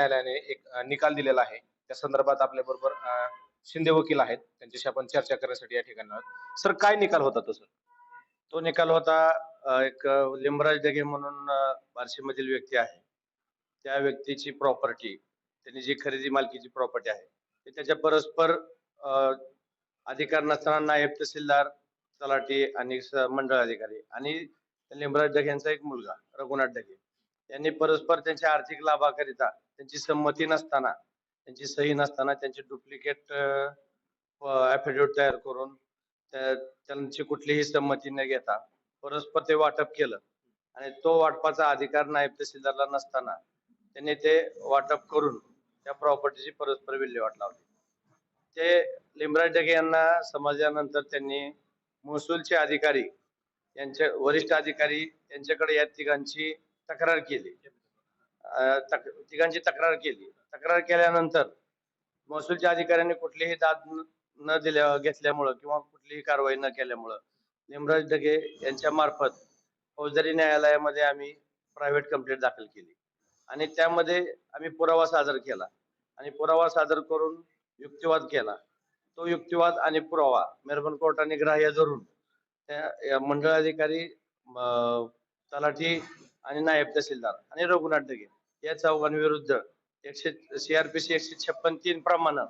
न्यायालयाने एक निकाल दिलेला आहे. त्या संदर्भात आपल्या बरोबर शिंदे वकील आहेत. त्यांच्याशी आपण चर्चा करण्यासाठी या ठिकाणी आहोत. सर काय निकाल होता तो सर? तो निकाल होता एक लिंबराज डगे म्हणून अ, बार्शीमधील व्यक्ती आहे. त्या व्यक्तीची प्रॉपर्टी त्यांनी जी खरेदी मालकीची प्रॉपर्टी आहे ते त्याच्या परस्पर अधिकार नसताना नायब तहसीलदार तलाठी आणि मंडळ अधिकारी आणि लिंबराज डगे यांचा एक मुलगा रघुनाथ डगे. यांनी परस्पर त्यांच्या आर्थिक लाभाकरिता त्यांची संमती नसताना त्यांची सही नसताना त्यांची डुप्लिकेट ऍफिडेविट तयार करून त्यांची कुठलीही संमती न घेता परस्पर ते वाटप केलं. आणि तो वाटपाचा अधिकार नायब तहसीलदारला नसताना त्यांनी ते वाटप करून त्या प्रॉपर्टीची परस्पर विल्हेवाट लावली. ते लिमराज डगे यांना समजल्यानंतर त्यांनी महसूलचे अधिकारी यांच्या वरिष्ठ अधिकारी यांच्याकडे या तिघांची तक्रार केली. तक- तिघांची तक्रार केली. तक्रार केल्यानंतर महसूलच्या अधिकाऱ्यांनी कुठलीही दाद न- न दिल्या घेतल्यामुळं किंवा कुठलीही कारवाई न केल्यामुळं निमराज ढगे यांच्या मार्फत फौजदारी न्यायालयामध्ये आम्ही प्रायव्हेट कंप्लेंट दाखल केली. आणि त्यामध्ये आम्ही पुरावा सादर केला. आणि पुरावा सादर करून युक्तिवाद केला. तो युक्तिवाद आणि पुरावा मेरबन कोर्टाने ग्राह्य धरून त्या मंडळाधिकारी मंडळ अधिकारी तलाठी आणि नायब तहसीलदार आणि रघुनाथ डगे या चौघांविरुद्ध एकशे सीआरपीसी एकशे छप्पन तीन प्रमाणे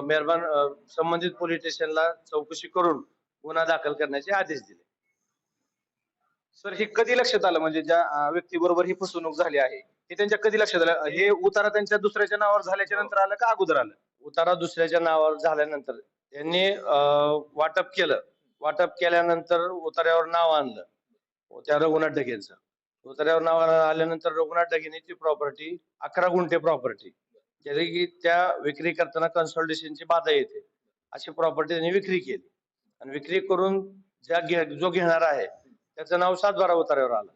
मेहरबान संबंधित पोलीस स्टेशनला चौकशी करून गुन्हा दाखल करण्याचे आदेश दिले. सर हे कधी लक्षात आलं? म्हणजे ज्या व्यक्तीबरोबर ही फसवणूक झाली आहे हे त्यांच्या कधी लक्षात आलं? हे उतारा त्यांच्या दुसऱ्याच्या नावावर झाल्याच्यानंतर आलं का अगोदर आलं? उतारा दुसऱ्याच्या नावावर झाल्यानंतर त्यांनी अं, वाटप केलं. वाटप केल्यानंतर उतार्यावर नाव आणलं. त्या रघुनाथ ढगेंचं उतार्यावर नाव आल्यानंतर रघुनाथ ढगेने प्रॉपर्टी अकरा गुंठे प्रॉपर्टी ज्याने की त्या विक्री करताना कन्सल्टेशनची बाधा येते. अशी प्रॉपर्टी त्यांनी विक्री केली. आणि विक्री करून ज्या घे जो घेणार आहे त्याचं नाव सातबारा उतार्यावर आलं.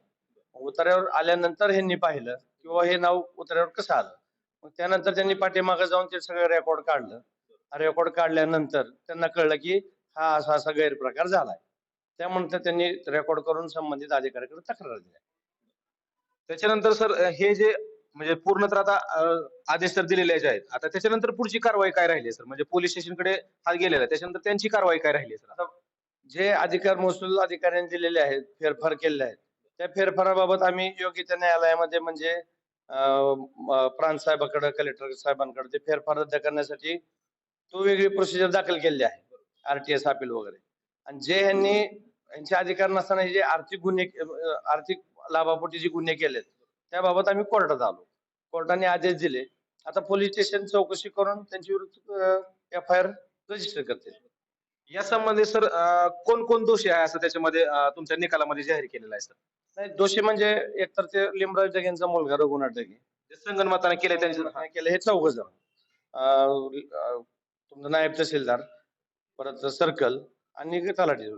उतार्यावर आल्यानंतर ह्यांनी पाहिलं किंवा हे नाव उतार्यावर कसं आलं? मग त्यानंतर त्यांनी पाठीमागे जाऊन ते सगळं रेकॉर्ड काढलं. रेकॉर्ड काढल्यानंतर त्यांना कळलं की हा असा असा गैरप्रकार झालाय. त्यानंतर त्यांनी रेकॉर्ड करून संबंधित अधिकाऱ्याकडे तक्रार दिली. त्याच्यानंतर सर हे जे म्हणजे पूर्ण तर आता आदेश तर दिलेले आहेत आता त्याच्यानंतर पुढची कारवाई काय राहिली सर? म्हणजे पोलीस स्टेशनकडे हा गेलेला आहे त्याच्यानंतर त्यांची कारवाई काय राहिली सर? आता जे अधिकार महसूल अधिकाऱ्यांनी दिलेले आहेत फेरफार केलेले आहेत त्या फेरफाराबाबत आम्ही योग्य त्या न्यायालयामध्ये म्हणजे प्रांत साहेबाकडे कलेक्टर साहेबांकडे ते फेरफार रद्द करण्यासाठी तो वेगळी प्रोसिजर दाखल केलेली आहे आरटीएस अपील वगैरे. आणि जे यांनी यांचे अधिकार नसताना जे आर्थिक गुन्हे आर्थिक लाभापोटी जे गुन्हे केलेत त्याबाबत आम्ही कोर्टात आलो. कोर्टाने आदेश दिले. आता पोलीस स्टेशन चौकशी करून त्यांच्या विरुद्ध एफ आय आर रजिस्टर करते या संबंधी सर कोण कोण दोषी आहे असं त्याच्यामध्ये तुमच्या निकालामध्ये जाहीर केलेलं आहे सर? नाही दोषी म्हणजे एकतर ते लिमराज जगेंचा मुलगा रघुनाथ जगे जे संगणमताने केले त्यांच्या केले हे चौघ जण. तुमचं नायब तहसीलदार परत सर्कल आणि तलाठी.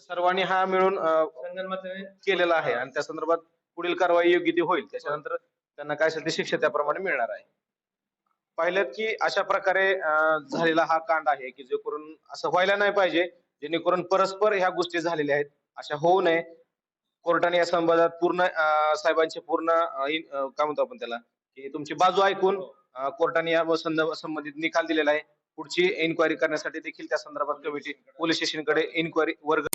सर्वांनी हा मिळून अं, संगनमताने केलेला आहे. आणि त्या संदर्भात पुढील कारवाई योग्य ती होईल. त्याच्यानंतर त्यांना काय असेल ते शिक्षा त्याप्रमाणे मिळणार आहे. पाहिलं की अशा प्रकारे अं, झालेला हा कांड आहे की जे करून असं व्हायला नाही पाहिजे. जेणेकरून परस्पर ह्या गोष्टी झालेल्या आहेत. अशा होऊ नये. कोर्टाने या संबंधात पूर्ण अं, साहेबांचे पूर्ण अं, इन- अं, काय म्हणतो आपण त्याला? की तुमची बाजू ऐकून अं, कोर्टाने या संदर्भ- संबंधित निकाल दिलेला आहे. पुढची इन्क्वायरी करण्यासाठी देखील त्या संदर्भात कमिटी पोलीस स्टेशनकडे इन्क्वायरी वर्ग